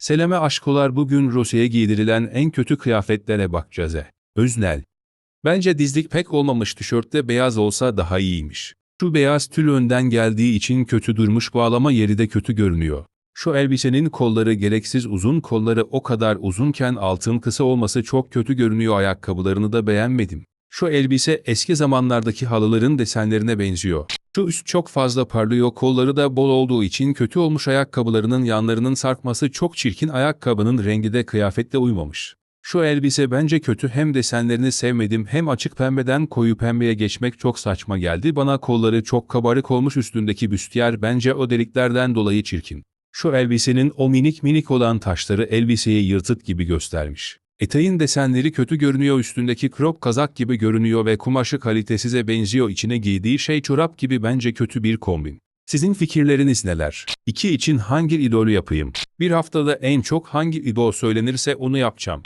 Seleme aşkolar bugün Rusya'ya giydirilen en kötü kıyafetlere bakacağız e. Öznel. Bence dizlik pek olmamış tişörtte beyaz olsa daha iyiymiş. Şu beyaz tül önden geldiği için kötü durmuş bağlama yeri de kötü görünüyor. Şu elbisenin kolları gereksiz uzun kolları o kadar uzunken altın kısa olması çok kötü görünüyor ayakkabılarını da beğenmedim. Şu elbise eski zamanlardaki halıların desenlerine benziyor. Şu üst çok fazla parlıyor kolları da bol olduğu için kötü olmuş ayakkabılarının yanlarının sarkması çok çirkin ayakkabının rengi de kıyafetle uymamış. Şu elbise bence kötü hem desenlerini sevmedim hem açık pembeden koyu pembeye geçmek çok saçma geldi bana kolları çok kabarık olmuş üstündeki büstiyer bence o deliklerden dolayı çirkin. Şu elbisenin o minik minik olan taşları elbiseyi yırtık gibi göstermiş. Eteğin desenleri kötü görünüyor üstündeki crop kazak gibi görünüyor ve kumaşı kalitesize benziyor içine giydiği şey çorap gibi bence kötü bir kombin. Sizin fikirleriniz neler? İki için hangi idolü yapayım? Bir haftada en çok hangi idol söylenirse onu yapacağım.